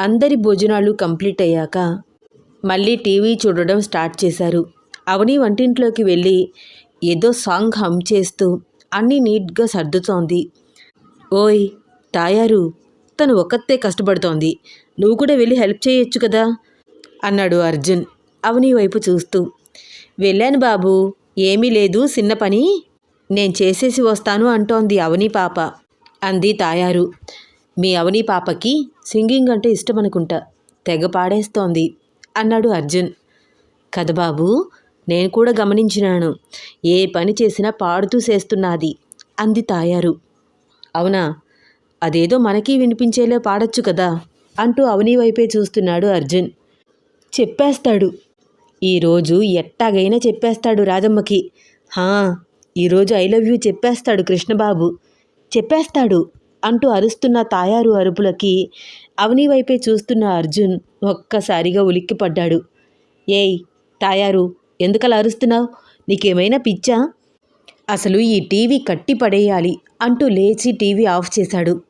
అందరి భోజనాలు కంప్లీట్ అయ్యాక మళ్ళీ టీవీ చూడడం స్టార్ట్ చేశారు. అవని వంటింట్లోకి వెళ్ళి ఏదో సాంగ్ హమ్ చేస్తూ అన్నీ నీట్గా సర్దుతోంది. ఓయ్ తాయారు తను ఒక్కతే కష్టపడుతోంది. నువ్వు కూడా వెళ్ళి హెల్ప్ చేయొచ్చు కదా? అన్నాడు అర్జున్ అవని వైపు చూస్తూ. వెళ్ళాను బాబు ఏమీ లేదు చిన్న పని. నేను చేసేసి వస్తాను అంటోంది అవని పాప అంది తాయారు. మీ అవని పాపకి సింగింగ్ అంటే ఇష్టం అనుకుంటా తెగ పాడేస్తోంది అన్నాడు అర్జున్. కథ బాబు నేను కూడా గమనించినాను. ఏ పని చేసినా పాడుతూ చేస్తున్నది అంది తాయారు. అవునా? అదేదో మనకి వినిపించేలా పాడొచ్చు కదా అంటూ అవని వైపే చూస్తున్నాడు అర్జున్. చెప్పేస్తాడు. ఈరోజు ఎట్టాగైనా చెప్పేస్తాడు రాజమ్మకి హా ఈరోజు ఐ లవ్ యూ చెప్పేస్తాడు కృష్ణబాబు. చెప్పేస్తాడు. అంటూ అరుస్తున్న తాయారు అరుపులకి అవని వైపే చూస్తున్న అర్జున్ ఒక్కసారిగా ఉలిక్కిపడ్డాడు. ఏయ్ తాయారు ఎందుకలా అరుస్తున్నావు? నీకేమైనా పిచ్చా? అసలు ఈ టీవీ కట్టి పడేయాలి అంటూ లేచి టీవీ ఆఫ్ చేశాడు.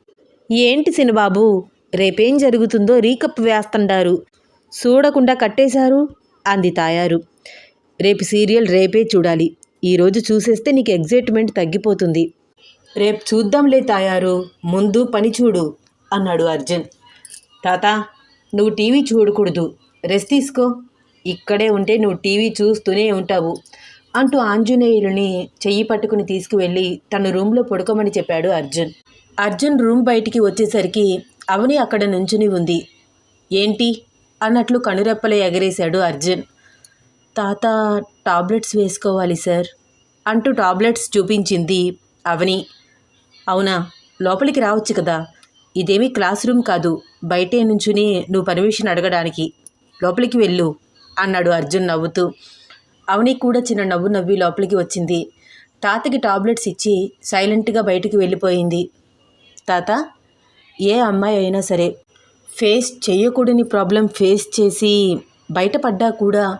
ఏంటి సినబాబు రేపేం జరుగుతుందో రీకప్ వేస్తండారు. చూడకుండా కట్టేశారు? అంది తాయారు. రేపు సీరియల్ రేపే చూడాలి. ఈరోజు చూసేస్తే నీకు ఎగ్జైట్మెంట్ తగ్గిపోతుంది. రేపు చూద్దాంలే తాయారు ముందు పని చూడు అన్నాడు అర్జున్. తాత నువ్వు టీవీ చూడకూడదు రెస్ట్ తీసుకో. ఇక్కడే ఉంటే నువ్వు టీవీ చూస్తూనే ఉంటావు అంటూ ఆంజనేయులని చెయ్యి పట్టుకుని తీసుకువెళ్ళి తన రూమ్లో పడుకోమని చెప్పాడు అర్జున్. అర్జున్ రూమ్ బయటికి వచ్చేసరికి అవని అక్కడ నుంచుని ఉంది. ఏంటి? అన్నట్లు కనురెప్పలే ఎగరేశాడు అర్జున్. తాత టాబ్లెట్స్ వేసుకోవాలి సార్ అంటూ టాబ్లెట్స్ చూపించింది అవని. అవునా? లోపలికి రావచ్చు కదా. ఇదేమీ క్లాస్ రూమ్ కాదు. బయటే నుంచుని నువ్వు పర్మిషన్ అడగడానికి. లోపలికి వెళ్ళు అన్నాడు అర్జున్ నవ్వుతూ. అవని కూడా చిన్న నవ్వు నవ్వి లోపలికి వచ్చింది. తాతకి టాబ్లెట్స్ ఇచ్చి సైలెంట్గా బయటికి వెళ్ళిపోయింది. తాత ఏ అమ్మాయి అయినా సరే ఫేస్ చేయకూడని ప్రాబ్లం ఫేస్ చేసి బయటపడ్డా కూడా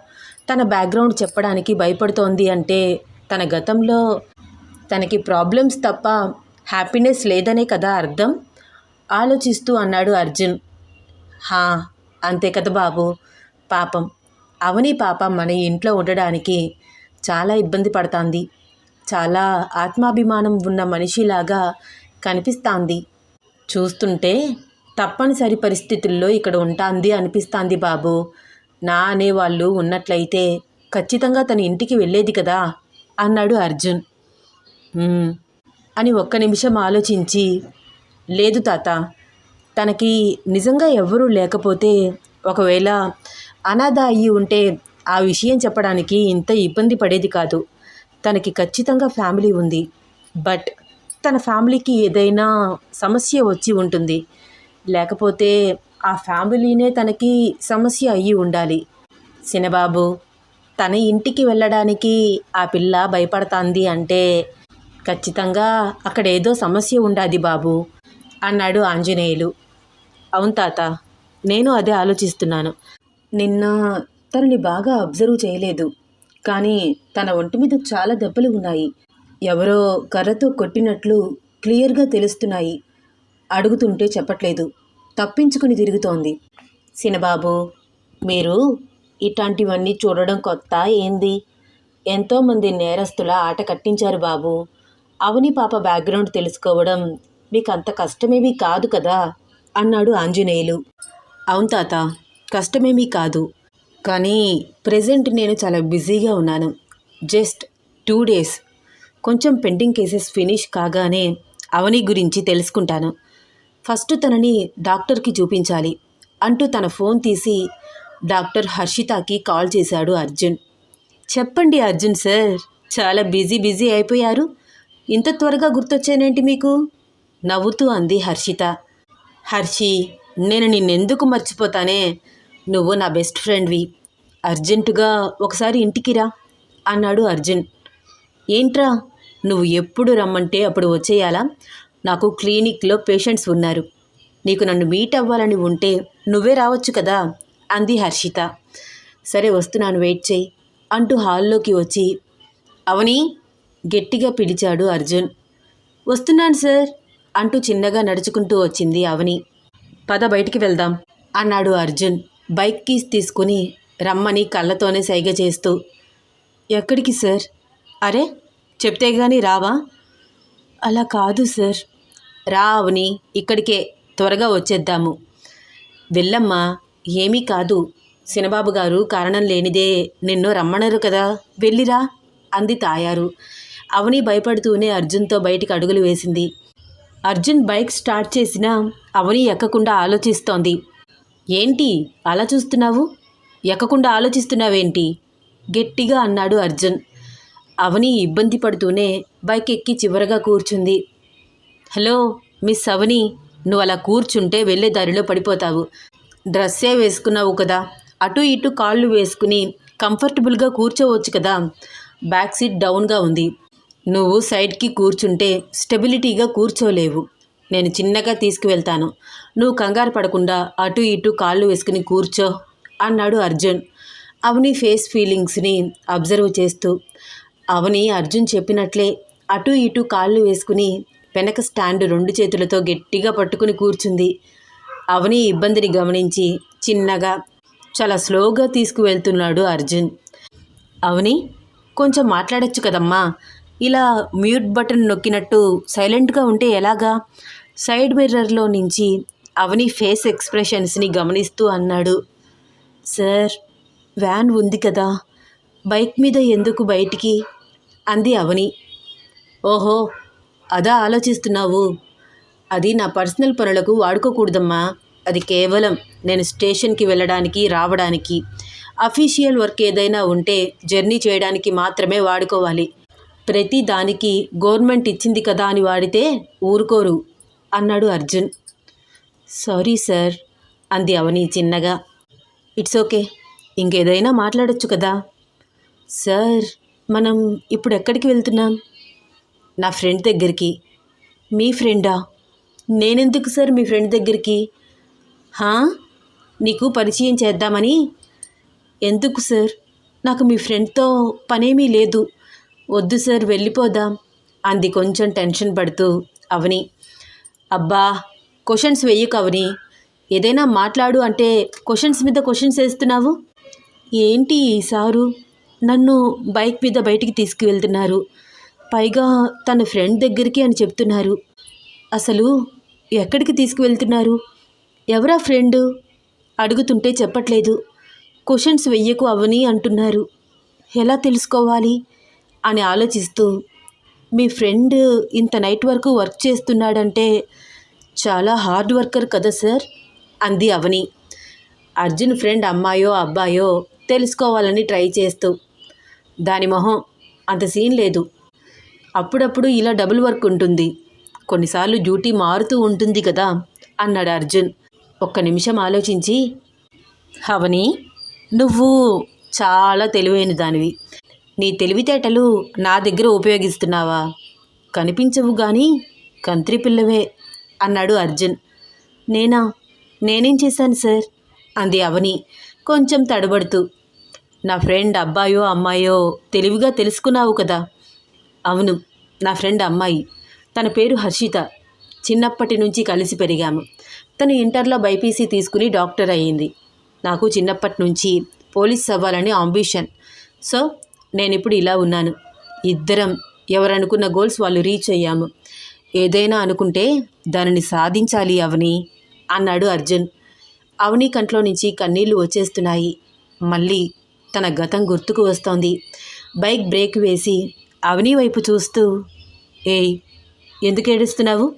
తన బ్యాక్గ్రౌండ్ చెప్పడానికి భయపడుతోంది అంటే తన గతంలో తనకి ప్రాబ్లమ్స్ తప్ప హ్యాపీనెస్ లేదనే కదా అర్థం? ఆలోచిస్తూ అన్నాడు అర్జున్. హా అంతే కదా బాబు. పాపం. అవని పాప మన ఇంట్లో ఉండడానికి చాలా ఇబ్బంది పడుతుంది. చాలా ఆత్మాభిమానం ఉన్న మనిషిలాగా కనిపిస్తాంది. చూస్తుంటే తప్పనిసరి పరిస్థితుల్లో ఇక్కడ ఉంటాంది అనిపిస్తాంది బాబు. నా అనేవాళ్ళు ఉన్నట్లయితే ఖచ్చితంగా తన ఇంటికి వెళ్ళేది కదా? అన్నాడు అర్జున్. అని ఒక్క నిమిషం ఆలోచించి లేదు తాత తనకి నిజంగా ఎవ్వరూ లేకపోతే ఒకవేళ అనాథ అయ్యి ఉంటే ఆ విషయం చెప్పడానికి ఇంత ఇబ్బంది పడేది కాదు. తనకి ఖచ్చితంగా ఫ్యామిలీ ఉంది. బట్ తన ఫ్యామిలీకి ఏదైనా సమస్య వచ్చి ఉంటుంది. లేకపోతే ఆ ఫ్యామిలీనే తనకి సమస్య అయ్యి ఉండాలి. సినబాబు తన ఇంటికి వెళ్ళడానికి ఆ పిల్ల భయపడుతుంది అంటే ఖచ్చితంగా అక్కడ ఏదో సమస్య ఉండాది బాబు అన్నాడు ఆంజనేయులు. అవును తాత నేను అదే ఆలోచిస్తున్నాను. నిన్న తనని బాగా అబ్జర్వ్ చేయలేదు కానీ తన ఒంటి మీద చాలా దెబ్బలు ఉన్నాయి. ఎవరో కర్రతో కొట్టినట్లు క్లియర్గా తెలుస్తున్నాయి. అడుగుతుంటే చెప్పట్లేదు తప్పించుకుని తిరుగుతోంది. సినబాబు మీరు ఇట్లాంటివన్నీ చూడడం కొత్త ఏంది? ఎంతోమంది నేరస్తుల ఆట కట్టించారు బాబు. అవని పాప బ్యాక్గ్రౌండ్ తెలుసుకోవడం మీకు అంత కష్టమేమీ కాదు కదా అన్నాడు ఆంజనేయులు. అవును తాత కష్టమేమీ కాదు. కానీ ప్రజెంట్ నేను చాలా బిజీగా ఉన్నాను. Just two days. కొంచెం పెండింగ్ కేసెస్ ఫినిష్ కాగానే అవని గురించి తెలుసుకుంటాను. ఫస్ట్ తనని డాక్టర్కి చూపించాలి అంటూ తన ఫోన్ తీసి డాక్టర్ హర్షితాకి కాల్ చేశాడు అర్జున్. చెప్పండి అర్జున్ సార్ చాలా బిజీ బిజీ అయిపోయారు. ఇంత త్వరగా గుర్తొచ్చానేంటి మీకు? నవ్వుతూ అంది హర్షిత. హర్షి నేను నిన్నెందుకు మర్చిపోతానే? నువ్వు నా బెస్ట్ ఫ్రెండ్వి. అర్జెంటుగా ఒకసారి ఇంటికి రా అన్నాడు అర్జున్. ఏంట్రా నువ్వు ఎప్పుడు రమ్మంటే అప్పుడు వచ్చేయాలా? నాకు క్లినిక్లో పేషెంట్స్ ఉన్నారు. నీకు నన్ను మీట్ అవ్వాలని ఉంటే నువ్వే రావచ్చు కదా? అంది హర్షిత. సరే వస్తున్నాను వెయిట్ చేయి అంటూ హాల్లోకి వచ్చి అవని గట్టిగా పిలిచాడు అర్జున్. వస్తున్నాను సార్ అంటూ చిన్నగా నడుచుకుంటూ వచ్చింది అవని. పద బయటికి వెళ్దాం అన్నాడు అర్జున్. బైక్ కీస్ తీసుకుని రమ్మని కళ్ళతోనే సైగ చేస్తూ. ఎక్కడికి సార్? అరే చెప్తే గాని రావా? అలా కాదు సార్. రా అవని ఇక్కడికే త్వరగా వచ్చేద్దాము. వెళ్ళమ్మా ఏమీ కాదు. సినబాబు గారు కారణం లేనిదే నిన్ను రమ్మనరు కదా. వెళ్ళిరా అంది తాయారు. అవని భయపడుతూనే అర్జున్తో బయటికి అడుగులు వేసింది. అర్జున్ బైక్ స్టార్ట్ చేసినా అవని ఎక్కకుండా ఆలోచిస్తోంది. ఏంటి? అలా చూస్తున్నావు? ఎక్కకుండా ఆలోచిస్తున్నావేంటి? గట్టిగా అన్నాడు అర్జున్. అవని ఇబ్బంది పడుతూనే బైక్ ఎక్కి చివరగా కూర్చుంది. హలో మిస్ అవని నువ్వు అలా కూర్చుంటే వెళ్ళే దారిలో పడిపోతావు. డ్రెస్సే వేసుకున్నావు కదా. అటు ఇటు కాళ్ళు వేసుకుని కంఫర్టబుల్గా కూర్చోవచ్చు కదా. బ్యాక్ సీట్ డౌన్గా ఉంది. నువ్వు సైడ్కి కూర్చుంటే స్టెబిలిటీగా కూర్చోలేవు. నేను చిన్నగా తీసుకువెళ్తాను. నువ్వు కంగారు పడకుండా అటు ఇటు కాళ్ళు వేసుకుని కూర్చో అన్నాడు అర్జున్. అవని ఫేస్ ఫీలింగ్స్ని అబ్జర్వ్ చేస్తూ. అవని అర్జున్ చెప్పినట్లే అటు ఇటు కాళ్ళు వేసుకుని వెనక స్టాండ్ రెండు చేతులతో గట్టిగా పట్టుకుని కూర్చుంది. అవని ఇబ్బందిని గమనించి చిన్నగా చాలా స్లోగా తీసుకువెళ్తున్నాడు అర్జున్. అవని కొంచెం మాట్లాడొచ్చు కదమ్మా ఇలా మ్యూట్ బటన్ నొక్కినట్టు సైలెంట్గా ఉంటే ఎలాగా? సైడ్ మిర్రర్లో నుంచి అవని ఫేస్ ఎక్స్ప్రెషన్స్ని గమనిస్తూ అన్నాడు. సార్ వ్యాన్ ఉంది కదా. బైక్ మీద ఎందుకు బయటికి? అంది అవని. ఓహో అదా ఆలోచిస్తున్నావు? అది నా పర్సనల్ పనులకు వాడుకోకూడదమ్మా. అది కేవలం నేను స్టేషన్కి వెళ్ళడానికి రావడానికి. అఫీషియల్ వర్క్ ఏదైనా ఉంటే జర్నీ చేయడానికి మాత్రమే వాడుకోవాలి. ప్రతి దానికి గవర్నమెంట్ ఇచ్చింది కదా అని వాడితే ఊరుకోరు అన్నాడు అర్జున్. సారీ సార్ అంది అవని చిన్నగా. ఇట్స్ ఓకే ఇంకేదైనా మాట్లాడొచ్చు కదా. సార్ మనం ఇప్పుడు ఎక్కడికి వెళ్తున్నాం? నా ఫ్రెండ్ దగ్గరికి. మీ ఫ్రెండా? నేనెందుకు సార్ మీ ఫ్రెండ్ దగ్గరికి? హా? నీకు పరిచయం చేద్దామని? ఎందుకు సార్? నాకు మీ ఫ్రెండ్తో పనేమీ లేదు. వద్దు సార్ వెళ్ళిపోదాం అంది కొంచెం టెన్షన్ పడుతూ అవని. అబ్బా క్వశ్చన్స్ వెయ్యకు అవని. ఏదైనా మాట్లాడు అంటే క్వశ్చన్స్ మీద క్వశ్చన్స్ వేస్తున్నావు? ఏంటి ఈ సారు? నన్ను బైక్ మీద బయటికి తీసుకువెళ్తున్నారు. పైగా తన ఫ్రెండ్ దగ్గరికి అని చెప్తున్నారు. అసలు ఎక్కడికి తీసుకువెళ్తున్నారు? ఎవరా ఫ్రెండ్? అడుగుతుంటే చెప్పట్లేదు. క్వశ్చన్స్ వెయ్యకు అవని అంటున్నారు. ఎలా తెలుసుకోవాలి? అని ఆలోచిస్తూ మీ ఫ్రెండ్ ఇంత నైట్ వరకు వర్క్ చేస్తున్నాడంటే చాలా హార్డ్ వర్కర్ కదా సార్? అంది అవని. అర్జున్ ఫ్రెండ్ అమ్మాయో అబ్బాయో తెలుసుకోవాలని ట్రై చేస్తూ దాని మొహం అంత సీన్ లేదు. అప్పుడప్పుడు ఇలా డబుల్ వర్క్ ఉంటుంది. కొన్నిసార్లు డ్యూటీ మారుతూ ఉంటుంది కదా అన్నాడు అర్జున్. ఒక్క నిమిషం ఆలోచించి అవని నువ్వు చాలా తెలివైన దానివి. నీ తెలివితేటలు నా దగ్గర ఉపయోగిస్తున్నావా? కనిపించవు కానీ కంత్రి పిల్లవే అన్నాడు అర్జున్. నేనా? నేనేం చేశాను సార్? అంది అవని కొంచెం తడబడుతూ. నా ఫ్రెండ్ అబ్బాయో అమ్మాయో తెలివిగా తెలుసుకున్నావు కదా? అవును నా ఫ్రెండ్ అమ్మాయి. తన పేరు హర్షిత. చిన్నప్పటి నుంచి కలిసి పెరిగాము. తను ఇంటర్లో బైపీసీ తీసుకుని డాక్టర్ అయ్యింది. నాకు చిన్నప్పటి నుంచి పోలీస్ అవ్వాలని అంబిషన్. సో నేను ఇప్పుడు ఇలా ఉన్నాను. ఇద్దరం ఎవరనుకున్న గోల్స్ వాళ్ళు రీచ్ అయ్యాము. ఏదైనా అనుకుంటే దానిని సాధించాలి అవని అన్నాడు అర్జున్. అవని కంట్లో నుంచి కన్నీళ్ళు వచ్చేస్తున్నాయి. మళ్ళీ తన గతం గుర్తుకు వస్తోంది. బైక్ బ్రేక్ వేసి అవని వైపు చూస్తూ ఏయ్ ఎందుకు ఏడుస్తున్నావు?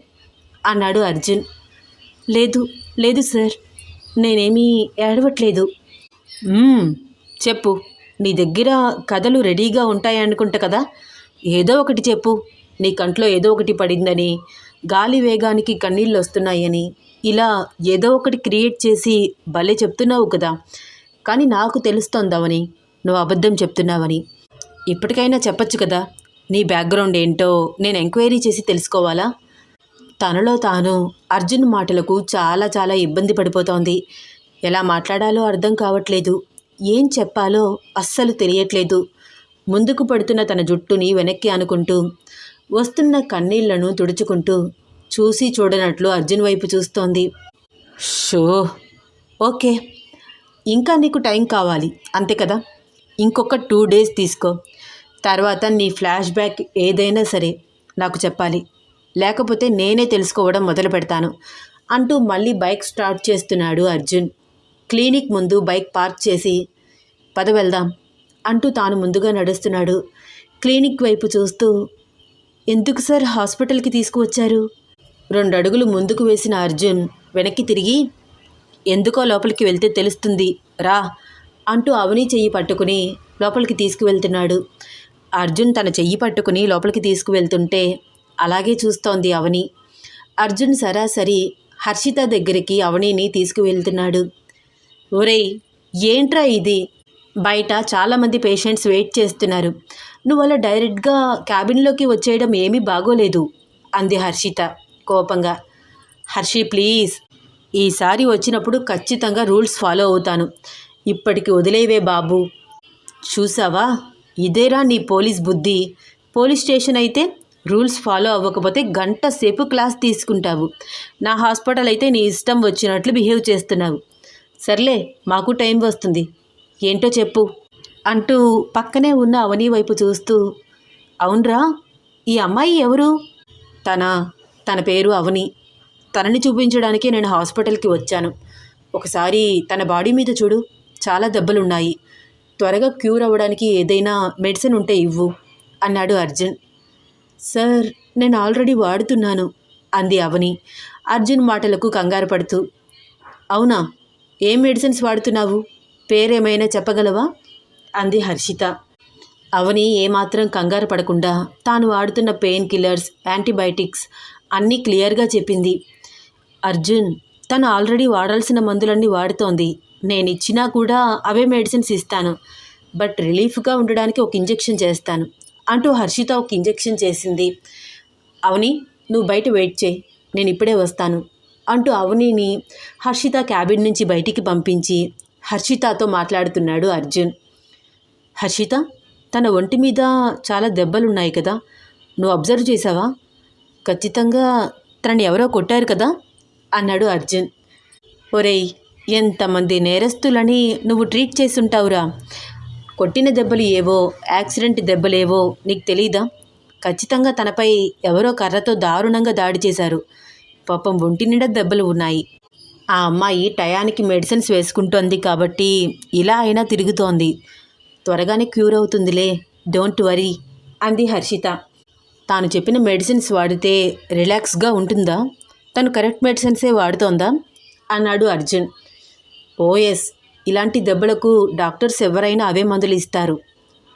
అన్నాడు అర్జున్. లేదు లేదు సార్. నేనేమీ ఏడవట్లేదు. చెప్పు. నీ దగ్గర కథలు రెడీగా ఉంటాయనుకుంటా కదా? ఏదో ఒకటి చెప్పు. నీ కంట్లో ఏదో ఒకటి పడిందని గాలి వేగానికి కన్నీళ్ళు వస్తున్నాయని ఇలా ఏదో ఒకటి క్రియేట్ చేసి భలే చెప్తున్నావు కదా. కానీ నాకు తెలుస్తోందవని నువ్వు అబద్ధం చెప్తున్నావని. ఇప్పటికైనా చెప్పొచ్చు కదా నీ బ్యాక్గ్రౌండ్ ఏంటో నేను ఎంక్వైరీ చేసి తెలుసుకోవాలా? తనలో తాను అర్జున్ మాటలకు చాలా చాలా ఇబ్బంది పడిపోతోంది. ఎలా మాట్లాడాలో అర్థం కావట్లేదు. ఏం చెప్పాలో అస్సలు తెలియట్లేదు. ముందుకు పడుతున్న తన జుట్టుని వెనక్కి అనుకుంటూ వస్తున్న కన్నీళ్ళను తుడుచుకుంటూ చూసి చూడనట్లు అర్జున్ వైపు చూస్తోంది. So okay. ఇంకా నీకు టైం కావాలి అంతే కదా? ఇంకొక టూ డేస్ తీసుకో. తర్వాత నీ ఫ్లాష్ బ్యాక్ ఏదైనా సరే నాకు చెప్పాలి. లేకపోతే నేనే తెలుసుకోవడం మొదలు పెడతాను అంటూ మళ్ళీ బైక్ స్టార్ట్ చేస్తున్నాడు అర్జున్. క్లినిక్ ముందు బైక్ పార్క్ చేసి పద వెళ్దాం అంటూ తాను ముందుగా నడుస్తున్నాడు. క్లినిక్ వైపు చూస్తూ ఎందుకు సార్ హాస్పిటల్కి తీసుకువచ్చారు? రెండు అడుగులు ముందుకు వేసిన అర్జున్ వెనక్కి తిరిగి ఎందుకో లోపలికి వెళ్తే తెలుస్తుంది రా అంటూ అవని చెయ్యి పట్టుకుని లోపలికి తీసుకువెళ్తున్నాడు. అర్జున్ తన చెయ్యి పట్టుకుని లోపలికి తీసుకువెళ్తుంటే అలాగే చూస్తోంది అవని. అర్జున్ సరాసరి హర్షిత దగ్గరికి అవనిని తీసుకువెళ్తున్నాడు. ఒరేయ్ ఏంట్రా ఇది? బయట చాలామంది పేషెంట్స్ వెయిట్ చేస్తున్నారు. నువ్వు అలా డైరెక్ట్గా క్యాబిన్లోకి వచ్చేయడం ఏమీ బాగోలేదు అంది హర్షిత కోపంగా. హర్షి ప్లీజ్. ఈసారి వచ్చినప్పుడు ఖచ్చితంగా రూల్స్ ఫాలో అవుతాను. ఇప్పటికి వదిలేవే బాబు. చూసావా? ఇదేరా నీ పోలీస్ బుద్ధి. పోలీస్ స్టేషన్ అయితే రూల్స్ ఫాలో అవ్వకపోతే గంట సేపు క్లాస్ తీసుకుంటావు. నా హాస్పిటల్ అయితే నీ ఇష్టం వచ్చినట్లు బిహేవ్ చేస్తున్నావు. సర్లే మాకు టైం వస్తుంది. ఏంటో చెప్పు. అంటూ పక్కనే ఉన్న అవని వైపు చూస్తూ అవునరా ఈ అమ్మాయి ఎవరు? తన తన పేరు అవని. తనని చూపించడానికే నేను హాస్పిటల్కి వచ్చాను. ఒకసారి తన బాడీ మీద చూడు చాలా దెబ్బలున్నాయి. త్వరగా క్యూర్ అవ్వడానికి ఏదైనా మెడిసిన్ ఉంటే ఇవ్వు అన్నాడు అర్జున్. సార్ నేను ఆల్రెడీ వాడుతున్నాను అంది అవని. అర్జున్ మాటలకు కంగారు పడుతూ అవునా? ఏం మెడిసిన్స్ వాడుతున్నావు? పేరేమైనా చెప్పగలవా? అంది హర్షిత. అవని ఏమాత్రం కంగారు పడకుండా తాను వాడుతున్న పెయిన్ కిల్లర్స్ యాంటీబయాటిక్స్ అన్నీ క్లియర్గా చెప్పింది. అర్జున్ తను ఆల్రెడీ వాడాల్సిన మందులన్నీ వాడుతోంది. నేను ఇచ్చినా కూడా అవే మెడిసిన్స్ ఇస్తాను. బట్ రిలీఫ్గా ఉండడానికి ఒక ఇంజెక్షన్ చేస్తాను అంటూ హర్షిత ఒక ఇంజెక్షన్ చేసింది. అవని నువ్వు బయట వెయిట్ చేయి. నేను ఇప్పుడే వస్తాను. అంటూ అవనిని హర్షిత క్యాబిన్ నుంచి బయటికి పంపించి హర్షితతో మాట్లాడుతున్నాడు అర్జున్. హర్షిత తన ఒంటి మీద చాలా దెబ్బలున్నాయి కదా నువ్వు అబ్జర్వ్ చేసావా ఖచ్చితంగా తనని ఎవరో కొట్టారు కదా అన్నాడు అర్జున్. ఒరేయ్ ఎంతమంది నేరస్తులని నువ్వు ట్రీట్ చేసుంటావురా కొట్టిన దెబ్బలు ఏవో యాక్సిడెంట్ దెబ్బలేవో నీకు తెలీదా? ఖచ్చితంగా తనపై ఎవరో కర్రతో దారుణంగా దాడి చేశారు. పాపం ఒంటి నిండా దెబ్బలు ఉన్నాయి. ఆ అమ్మాయి టయానికి మెడిసిన్స్ వేసుకుంటోంది కాబట్టి ఇలా అయినా తిరుగుతోంది. త్వరగానే క్యూర్ అవుతుందిలే. డోంట్ వరీ అంది హర్షిత. తాను చెప్పిన మెడిసిన్స్ వాడితే రిలాక్స్గా ఉంటుందా? తను కరెక్ట్ మెడిసిన్సే వాడుతోందా? అన్నాడు అర్జున్. ఓఎస్ ఇలాంటి దెబ్బలకు డాక్టర్స్ ఎవరైనా అవే మందులు ఇస్తారు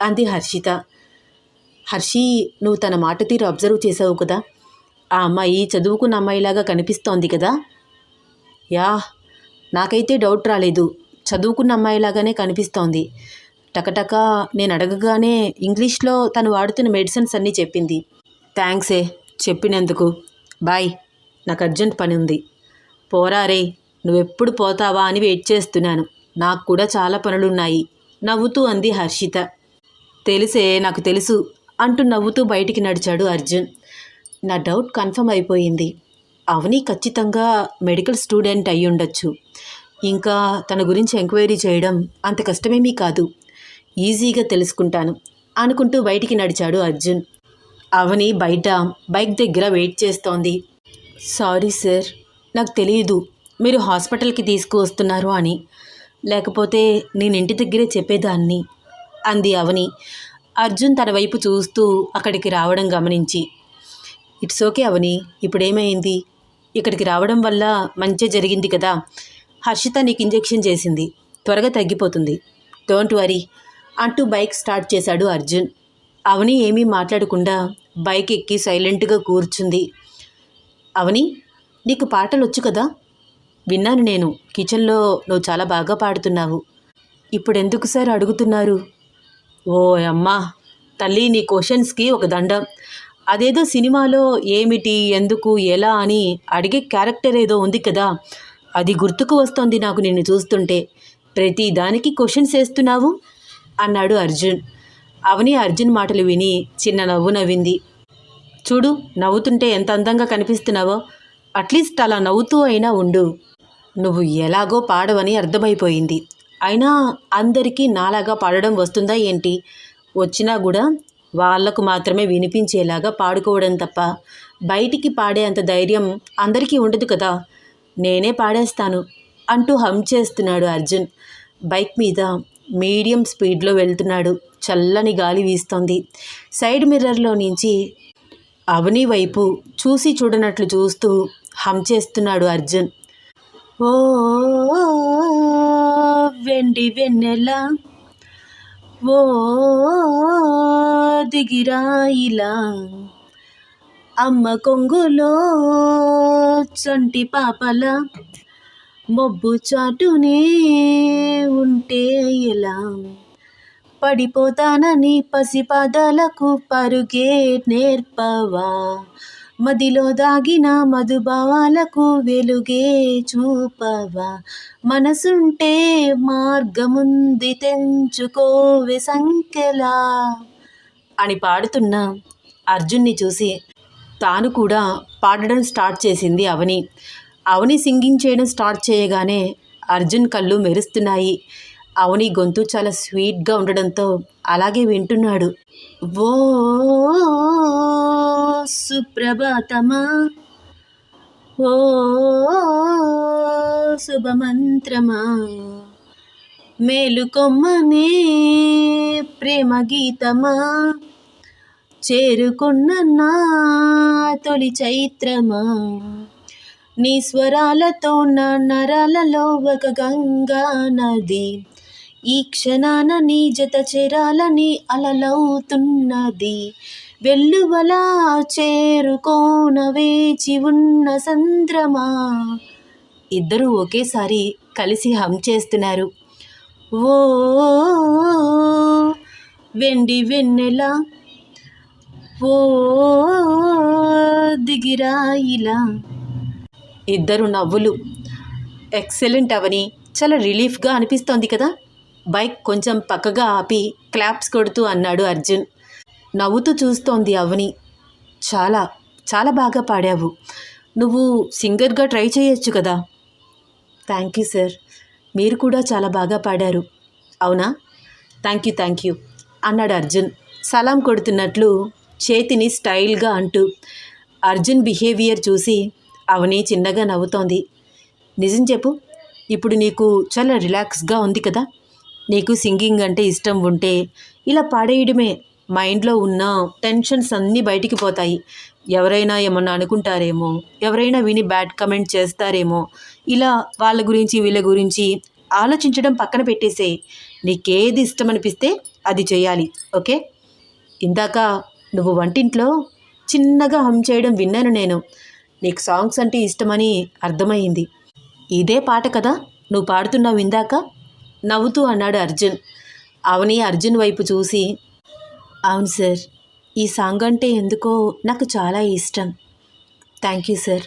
అంది హర్షిత. హర్షి నువ్వు తన మాట తీరు అబ్జర్వ్ చేసావు కదా? ఆ అమ్మాయి చదువుకున్న అమ్మాయిలాగా కనిపిస్తోంది కదా? యా నాకైతే డౌట్ రాలేదు. చదువుకున్న అమ్మాయిలాగానే కనిపిస్తోంది. టకటక నేను అడగగానే ఇంగ్లీష్లో తను వాడుతున్న మెడిసిన్స్ అన్నీ చెప్పింది. థ్యాంక్సే చెప్పినందుకు. బాయ్ నాకు అర్జెంట్ పని ఉంది. పోరా రే నువ్వెప్పుడు పోతావా అని వెయిట్ చేస్తున్నాను. నాకు కూడా చాలా పనులున్నాయి. నవ్వుతూ అంది హర్షిత. తెలిసే నాకు తెలుసు అంటూ నవ్వుతూ బయటికి నడిచాడు అర్జున్. నా డౌట్ కన్ఫర్మ్ అయిపోయింది. అవని ఖచ్చితంగా మెడికల్ స్టూడెంట్ అయి ఉండొచ్చు ఇంకా తన గురించి ఎంక్వైరీ చేయడం అంత కష్టమేమీ కాదు. ఈజీగా తెలుసుకుంటాను అనుకుంటూ బయటికి నడిచాడు అర్జున్. అవని బయట బైక్ దగ్గర వెయిట్ చేస్తోంది. సారీ సార్ నాకు తెలియదు మీరు హాస్పిటల్కి తీసుకువస్తున్నారు అని. లేకపోతే నేను ఇంటి దగ్గరే చెప్పేదాన్ని అంది అవని. అర్జున్ తన వైపు చూస్తూ అక్కడికి రావడం గమనించి. ఇట్స్ ఓకే అవని ఇప్పుడేమైంది? ఇక్కడికి రావడం వల్ల మంచి జరిగింది కదా? హర్షిత నీకు ఇంజెక్షన్ చేసింది. త్వరగా తగ్గిపోతుంది. Don't worry. అంటూ బైక్ స్టార్ట్ చేశాడు అర్జున్. అవని ఏమీ మాట్లాడకుండా బైక్ ఎక్కి సైలెంట్గా కూర్చుంది. అవని నీకు పాటలు వచ్చు కదా? విన్నాను నేను. కిచెన్లో నువ్వు చాలా బాగా పాడుతున్నావు. ఇప్పుడు ఎందుకు సార్ అడుగుతున్నారు? ఓ అమ్మా తల్లి నీ క్వశ్చన్స్కి ఒక దండం. అదేదో సినిమాలో ఏమిటి ఎందుకు ఎలా అని అడిగే క్యారెక్టర్ ఏదో ఉంది కదా. అది గుర్తుకు వస్తోంది నాకు నిన్ను చూస్తుంటే. ప్రతి దానికి క్వశ్చన్స్ వేస్తున్నావు? అన్నాడు అర్జున్. అవని అర్జున్ మాటలు విని చిన్న నవ్వు నవ్వింది. చూడు నవ్వుతుంటే ఎంత అందంగా కనిపిస్తున్నావో. అట్లీస్ట్ అలా నవ్వుతూ అయినా ఉండు. నువ్వు ఎలాగో పాడవని అర్థమైపోయింది. అయినా అందరికీ నాలాగా పాడడం వస్తుందా ఏంటి? వచ్చినా కూడా వాళ్ళకు మాత్రమే వినిపించేలాగా పాడుకోవడం తప్ప బయటికి పాడే అంత ధైర్యం అందరికీ ఉండదు కదా. నేనే పాడేస్తాను అంటూ హమ్ చేస్తున్నాడు అర్జున్. బైక్ మీద మీడియం స్పీడ్లో వెళ్తున్నాడు. చల్లని గాలి వీస్తోంది. సైడ్ మిర్రర్లో నుంచి అవని వైపు చూసి చూడనట్లు చూస్తూ హమ్ చేస్తున్నాడు అర్జున్. ఓ వెండి వెన్నెలా ఓ దిగిరాయిలా అమ్మ కొంగులో చంటి పాపల మొబ్బు చాటునే ఉంటే ఎలా? పడిపోతానని పసిపాదాలకు పరుగే నేర్పవా? మదిలో దాగిన మధుభావాలకు వెలుగే చూపవా. మనసుంటే మార్గముంది తెంచుకోవే సంఖ్యలా. అని పాడుతున్న అర్జున్ని చూసి తాను కూడా పాడడం స్టార్ట్ చేసింది అవని. అవని సింగింగ్ చేయడం స్టార్ట్ చేయగానే అర్జున్ కళ్ళు మెరుస్తున్నాయి. అవని గొంతు చాలా స్వీట్గా ఉండడంతో అలాగే వింటున్నాడు. ఓ సుప్రభాతమా? ఓ శుభమంత్రమా? మేలుకొమ్మనే ప్రేమ గీతమా? చేరుకున్న నా తొలి చైత్రమా? నీ స్వరాలతో నా నరాలలో ఒక గంగా నది ఈ క్షణాన నీ జత చెరాలని అలలవుతున్నది. వెల్లువలా చేరుకోన వేచి ఉన్న సంద్రమా. ఇద్దరూ ఒకేసారి కలిసి హమ్ చేస్తున్నారు. ఓ వెండి వెన్నెలా ఓ దిగిరాయిలా. ఇద్దరు నవ్వులు. ఎక్సలెంట్ అవని. చాలా రిలీఫ్గా అనిపిస్తోంది కదా. బైక్ కొంచెం పక్కగా ఆపి క్లాప్స్ కొడుతూ అన్నాడు అర్జున్. నవ్వుతూ చూస్తోంది అవని. చాలా చాలా బాగా పాడావు. నువ్వు సింగర్గా ట్రై చేయొచ్చు కదా. Thank you sir. మీరు కూడా చాలా బాగా పాడారు. అవునా? థ్యాంక్ యూ థ్యాంక్ యూ అన్నాడు అర్జున్. సలాం కొడుతున్నట్లు చేతిని స్టైల్గా అంటూ అర్జున్ బిహేవియర్ చూసి అవని చిన్నగా నవ్వుతోంది. నిజం చెప్పు. ఇప్పుడు నీకు చాలా రిలాక్స్గా ఉంది కదా. నీకు సింగింగ్ అంటే ఇష్టం ఉంటే ఇలా పాడేయడమే. మైండ్లో ఉన్న టెన్షన్స్ అన్నీ బయటికి పోతాయి. ఎవరైనా ఏమన్నా అనుకుంటారేమో ఎవరైనా విని బ్యాడ్ కమెంట్ చేస్తారేమో ఇలా వాళ్ళ గురించి వీళ్ళ గురించి ఆలోచించడం పక్కన పెట్టేసే. నీకేది ఇష్టం అనిపిస్తే అది చేయాలి ఓకే? ఇందాక నువ్వు వంటింట్లో చిన్నగా హమ్ చేయడం విన్నాను నేను. నీకు సాంగ్స్ అంటే ఇష్టమని అర్థమైంది. ఇదే పాట కదా నువ్వు పాడుతున్నావు ఇందాక? నవ్వుతూ అన్నాడు అర్జున్. అవని అర్జున్ వైపు చూసి అవును సార్ ఈ సాంగ్ అంటే ఎందుకో నాకు చాలా ఇష్టం. Thank you sir.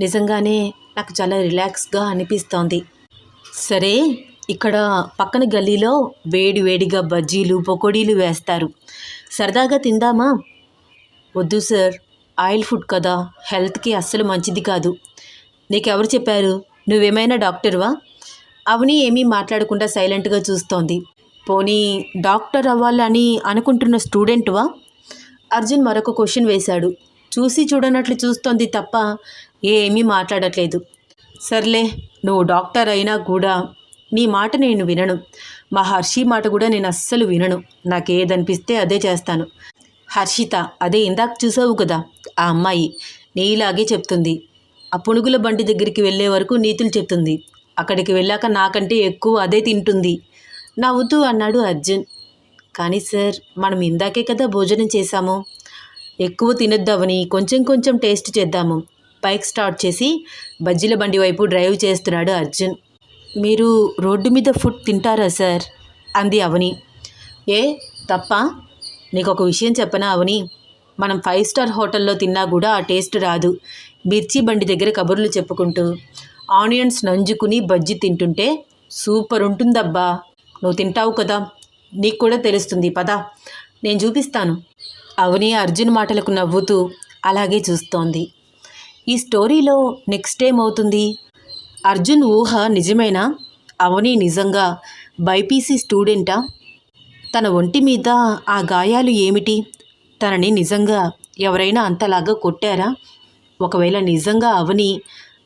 నిజంగానే నాకు చాలా రిలాక్స్గా అనిపిస్తోంది. సరే ఇక్కడ పక్కన గల్లీలో వేడి వేడిగా బజ్జీలు పకోడీలు వేస్తారు. సరదాగా తిందామా? వద్దు సార్ ఆయిల్ ఫుడ్ కదా హెల్త్కి అస్సలు మంచిది కాదు. నీకెవరు చెప్పారు? నువ్వేమైనా డాక్టర్వా? అవని ఏమీ మాట్లాడకుండా సైలెంట్గా చూస్తోంది. పోనీ డాక్టర్ అవ్వాలని అనుకుంటున్న స్టూడెంట్వా? అర్జున్ మరొక క్వశ్చన్ వేశాడు. చూసి చూడనట్లు చూస్తోంది తప్ప ఏమీ మాట్లాడట్లేదు. సర్లే నువ్వు డాక్టర్ అయినా కూడా నీ మాట నేను వినను. మా హర్షి మాట కూడా నేను అస్సలు వినను. నాకేదనిపిస్తే అదే చేస్తాను. హర్షిత అదే ఇందాక చూసావు కదా ఆ అమ్మాయి నీలాగే చెప్తుంది. ఆ పునుగుల బండి దగ్గరికి వెళ్ళే వరకు నీతులు చెప్తుంది. అక్కడికి వెళ్ళాక నాకంటే ఎక్కువ అదే తింటుంది. నవ్వుతూ అన్నాడు అర్జున్. కానీ సార్ మనం ఇందాకే కదా భోజనం చేశాము. ఎక్కువ తినొద్దామని కొంచెం కొంచెం టేస్ట్ చేద్దాము. బైక్ స్టార్ట్ చేసి బజ్జీల బండి వైపు డ్రైవ్ చేస్తున్నాడు అర్జున్. మీరు రోడ్డు మీద ఫుడ్ తింటారా సార్? అంది అవని. ఏ తప్ప? నీకు ఒక విషయం చెప్పనా అవని? మనం ఫైవ్ స్టార్ హోటల్లో తిన్నా కూడా ఆ టేస్ట్ రాదు. మిర్చి బండి దగ్గర కబుర్లు చెప్పుకుంటూ ఆనియన్స్ నంజుకుని బజ్జి తింటుంటే సూపర్ ఉంటుందబ్బా. నువ్వు తింటావు కదా. నీకు కూడా తెలుస్తుంది. పదా. నేను చూపిస్తాను. అవని అర్జున్ మాటలకు నవ్వుతూ అలాగే చూస్తోంది. ఈ స్టోరీలో నెక్స్ట్ ఏమవుతుంది? అర్జున్ ఊహ నిజమేనా? అవని నిజంగా బైపీసీ స్టూడెంటా? తన ఒంటి మీద ఆ గాయాలు ఏమిటి? తనని నిజంగా ఎవరైనా అంతలాగా కొట్టారా? ఒకవేళ నిజంగా అవని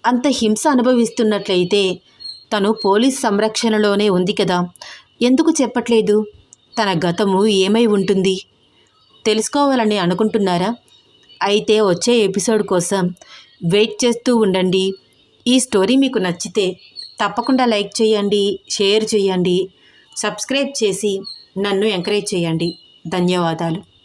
అంత హింస అనుభవిస్తున్నట్లయితే తను పోలీస్ సంరక్షణలోనే ఉంది కదా. ఎందుకు చెప్పట్లేదు? తన గతము ఏమై ఉంటుంది? తెలుసుకోవాలని అనుకుంటున్నారా? అయితే వచ్చే ఎపిసోడ్ కోసం వెయిట్ చేస్తూ ఉండండి. ఈ స్టోరీ మీకు నచ్చితే తప్పకుండా లైక్ చేయండి షేర్ చేయండి సబ్స్క్రైబ్ చేసి నన్ను ఎంకరేజ్ చేయండి. ధన్యవాదాలు.